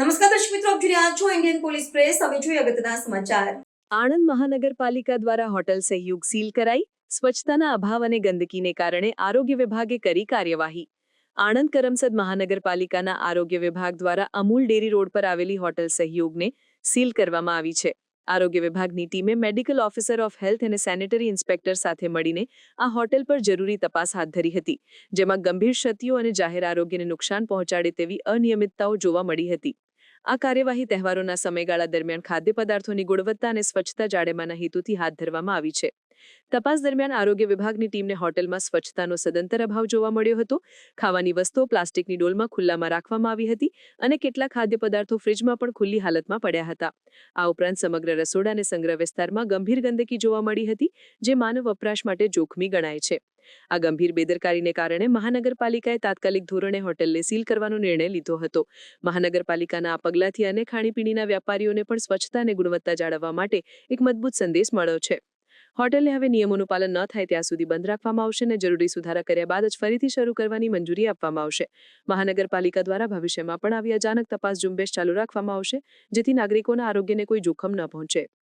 નમસ્કાર દર્શક મિત્રો, આપ જોઈ રહ્યા છો ઇન્ડિયન પોલીસ પ્રેસ હવે જોઈએ અગત્યના સમાચાર. આણંદ મહાનગરપાલિકા દ્વારા હોટલ સહયોગ સીલ કરાઈ. સ્વચ્છતાના અભાવ અને ગંદકીને કારણે આરોગ્ય વિભાગે કરી કાર્યવાહી. આણંદ કરમસદ મહાનગરપાલિકાના આરોગ્ય વિભાગ દ્વારા અમૂલ ડેરી રોડ પર આવેલી હોટલ સહયોગને સીલ કરવામાં આવી છે. આરોગ્ય વિભાગની ટીમે મેડિકલ ઓફિસર ઓફ હેલ્થ અને સેનેટરી ઇન્સ્પેક્ટર સાથે મળીને આ હોટેલ પર જરૂરી તપાસ હાથ ધરી હતી, જેમાં ગંભીર ક્ષતિઓ અને જાહેર આરોગ્યને નુકસાન પહોંચાડે તેવી અનિયમિતતાઓ જોવા મળી હતી. આ કાર્યવાહી તહેવારોના સમયગાળા દરમિયાન ખાદ્ય પદાર્થોની ગુણવત્તા અને સ્વચ્છતા જાળવવાના હેતુથી હાથ ધરવામાં આવી છે. તપાસ દરમિયાન આરોગ્ય વિભાગની ટીમને હોટેલમાં સ્વચ્છતાનો સદંતર અભાવ જોવા મળ્યો હતો. ખાવાની વસ્તુઓ પ્લાસ્ટિકની ડોલમાં ખુલ્લામાં રાખવામાં આવી હતી અને કેટલાક ખાદ્ય પદાર્થો ફ્રિજમાં પણ ખુલ્લી હાલતમાં પડ્યા હતા. આ ઉપરાંત સમગ્ર રસોડા અને સંગ્રહ વિસ્તારમાં ગંભીર ગંદકી જોવા મળી હતી, જે માનવ વપરાશ માટે જોખમી ગણાય છે. આ ગંભીર બેદરકારીને કારણે મહાનગરપાલિકાએ તાત્કાલિક ધોરણે હોટેલને સીલ કરવાનો નિર્ણય લીધો હતો. મહાનગરપાલિકાના આ પગલાંથી અનેક ખાણીપીણીના વેપારીઓને પણ સ્વચ્છતા અને ગુણવત્તા જાળવવા માટે એક મજબૂત સંદેશ મળ્યો છે. હોટેલને હવે નિયમોનું પાલન ન થાય ત્યાં સુધી બંધ રાખવામાં આવશે અને જરૂરી સુધારા કર્યા બાદ જ ફરીથી શરૂ કરવાની મંજૂરી આપવામાં આવશે. મહાનગરપાલિકા દ્વારા ભવિષ્યમાં પણ આવી અચાનક તપાસ ઝુંબેશ ચાલુ રાખવામાં આવશે, જેથી નાગરિકોના આરોગ્યને કોઈ જોખમ ન પહોંચે.